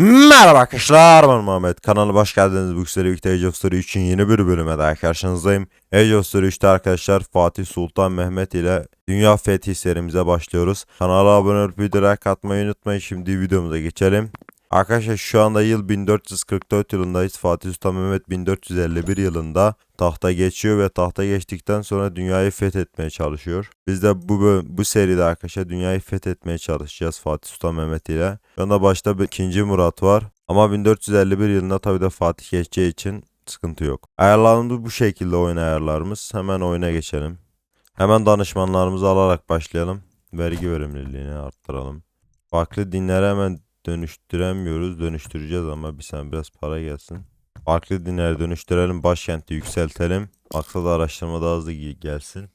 Merhaba arkadaşlar ben Muhammed. Kanalı hoş geldiniz. Bu seri birlikte Age of Story 3'ün yeni bir bölüme daha karşınızdayım. Age of Story 3'te arkadaşlar Fatih Sultan Mehmet ile Dünya Fethi serimize başlıyoruz. Kanala abone olup videoya like atmayı unutmayın. Şimdi videomuza geçelim Arkadaşlar şu anda yıl 1444 yılındayız Fatih Sultan Mehmet 1451 yılında tahta geçiyor ve tahta geçtikten sonra dünyayı fethetmeye çalışıyor. Biz de bu bu seride arkadaşlar dünyayı fethetmeye çalışacağız Fatih Sultan Mehmet ile. Şu anda başta bir ikinci Murat var. Ama 1451 yılında tabii de Fatih geçeceği için sıkıntı yok. Ayarlarımız bu şekilde oyun ayarlarımız. Hemen oyuna geçelim. Hemen danışmanlarımızı alarak başlayalım. Vergi verimliliğini arttıralım. Farklı dinlere hemen dönüştüremiyoruz. Dönüştüreceğiz ama bir sen biraz para gelsin. Farklı dinlere dönüştürelim. Başkenti yükseltelim. Maksat araştırma daha hızlı ge- gelsin.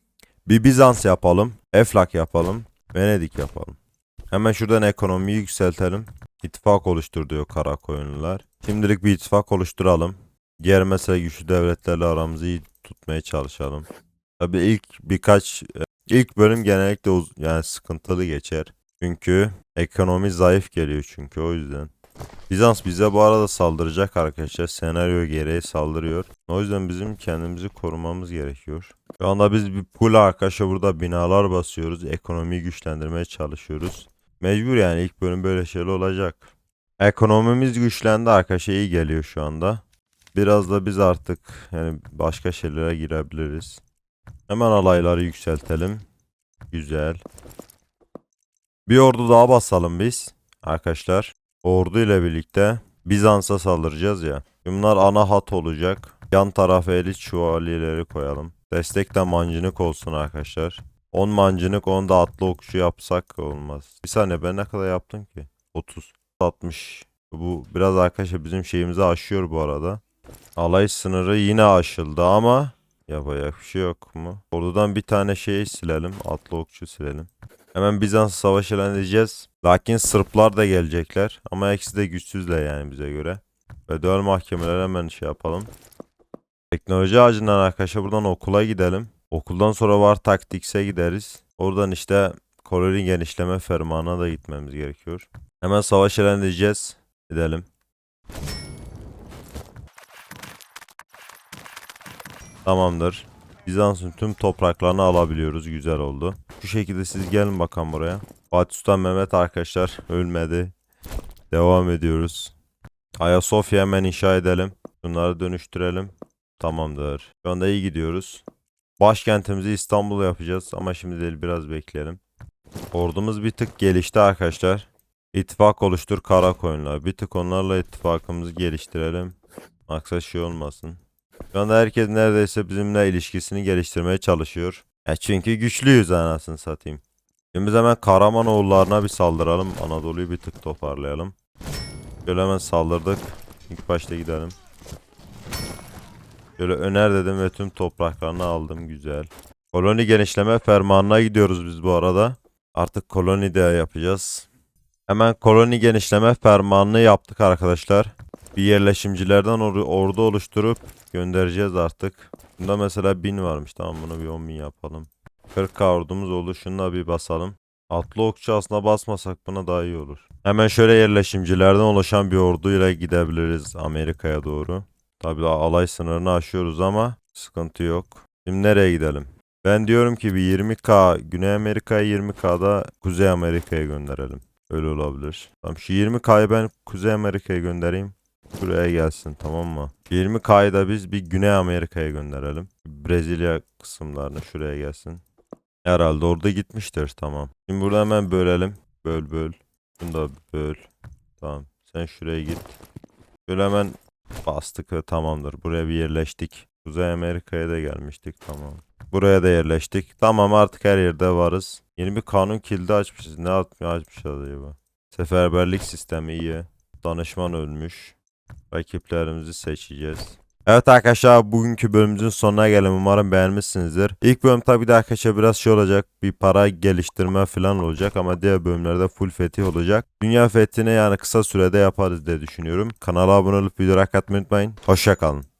Bir Bizans yapalım. Eflak yapalım. Venedik yapalım. Hemen şuradan ekonomiyi yükseltelim. İttifak oluştur diyor kara koyunlular. Şimdilik bir ittifak oluşturalım. Diğer mesela güçlü devletlerle aramızı iyi tutmaya çalışalım. Tabii ilk birkaç e, ilk bölüm genellikle yani sıkıntılı geçer. Çünkü ekonomi zayıf geliyor çünkü o yüzden. Bizans bize bu arada saldıracak arkadaşlar. Senaryo gereği saldırıyor. O yüzden bizim kendimizi korumamız gerekiyor. Şu anda biz bir pool arkadaşlar burada binalar basıyoruz. Ekonomiyi güçlendirmeye çalışıyoruz. Mecbur yani ilk bölüm böyle şeyler olacak. Ekonomimiz güçlendi arkadaşlar iyi geliyor şu anda. Biraz da biz artık yani başka şeylere girebiliriz. Hemen alayları yükseltelim. Güzel. Bir ordu daha basalım biz arkadaşlar. Ordu ile birlikte Bizans'a saldıracağız ya. Bunlar ana hat olacak. Yan tarafa elit şövalyeleri koyalım. Destek de mancınık olsun arkadaşlar. 10 mancınık 10 da atlı okçu yapsak olmaz. Bir saniye ben ne kadar yaptım ki? 30. 60. Bu biraz arkadaşlar bizim şeyimizi aşıyor bu arada. Alay sınırı yine aşıldı ama yapacak bir şey yok mu? Ordudan bir tane şey silelim. Atlı okçu silelim. Hemen Bizans savaş ilan edeceğiz. Lakin Sırplar da gelecekler. Ama ikisi de güçsüzler yani bize göre. Federal mahkemeler hemen şey yapalım. Teknoloji ağacından arkadaşlar buradan okula gidelim. Okuldan sonra var taktikse gideriz. Oradan işte koloni genişleme fermanına da gitmemiz gerekiyor. Hemen savaş ilan edeceğiz. Gidelim. Tamamdır. Bizans'ın tüm topraklarını alabiliyoruz. Güzel oldu. Şu şekilde siz gelin bakalım buraya. Fatih Sultan Mehmet arkadaşlar ölmedi. Devam ediyoruz. Ayasofya hemen inşa edelim. Bunları dönüştürelim. Tamamdır. Şu anda iyi gidiyoruz. Başkentimizi İstanbul yapacağız ama şimdi değil biraz bekleyelim. Ordumuz bir tık gelişti arkadaşlar. İttifak oluştur kara koyunlar. Bir tık onlarla ittifakımızı geliştirelim. Maksat şey olmasın. Şu anda herkes neredeyse bizimle ilişkisini geliştirmeye çalışıyor. E çünkü güçlüyüz anasını satayım. Şimdi biz hemen Karamanoğullarına bir saldıralım. Anadolu'yu bir tık toparlayalım. Şöyle hemen saldırdık. İlk başta gidelim. Şöyle öner dedim ve tüm topraklarını aldım. Güzel. Koloni genişleme fermanına gidiyoruz biz bu arada. Artık koloni de yapacağız. Hemen koloni genişleme fermanını yaptık arkadaşlar. Bir yerleşimcilerden or- ordu oluşturup göndereceğiz artık. Bunda mesela 1000 varmış. Tamam bunu bir 10.000 yapalım. 40k ordumuz oldu. Şunu da bir basalım. Atlı okçu aslında basmasak buna daha iyi olur. Hemen şöyle yerleşimcilerden oluşan bir orduyla gidebiliriz Amerika'ya doğru. Daha alay sınırını aşıyoruz ama sıkıntı yok. Şimdi nereye gidelim? Ben diyorum ki bir 20k Güney Amerika'ya 20k'da Kuzey Amerika'ya gönderelim. Öyle olabilir. Tamam şu 20k'yı ben Kuzey Amerika'ya göndereyim. Buraya gelsin tamam mı? 20k'yı da biz bir Güney Amerika'ya gönderelim. Brezilya kısımlarına şuraya gelsin. Herhalde orada gitmiştir tamam. Şimdi burada hemen bölelim. Böl böl. Bunu da böl. Tamam. Sen şuraya git. Böyle hemen bastık tamamdır. Buraya bir yerleştik. Kuzey Amerika'ya da gelmiştik tamam. Buraya da yerleştik. Tamam artık her yerde varız. Yeni bir kanun kilidi açmışız. Ne atmıyor açmışız acaba? Seferberlik sistemi iyi. Danışman ölmüş. Rakiplerimizi seçeceğiz. Evet arkadaşlar bugünkü bölümümüzün sonuna gelelim. Umarım beğenmişsinizdir. İlk bölüm tabii de arkadaşlar biraz şey olacak. Bir para geliştirme falan olacak ama diğer bölümlerde full fetih olacak. Dünya fethini yani kısa sürede yaparız diye düşünüyorum. Kanala abone olup videoya like atmayı unutmayın. Hoşçakalın.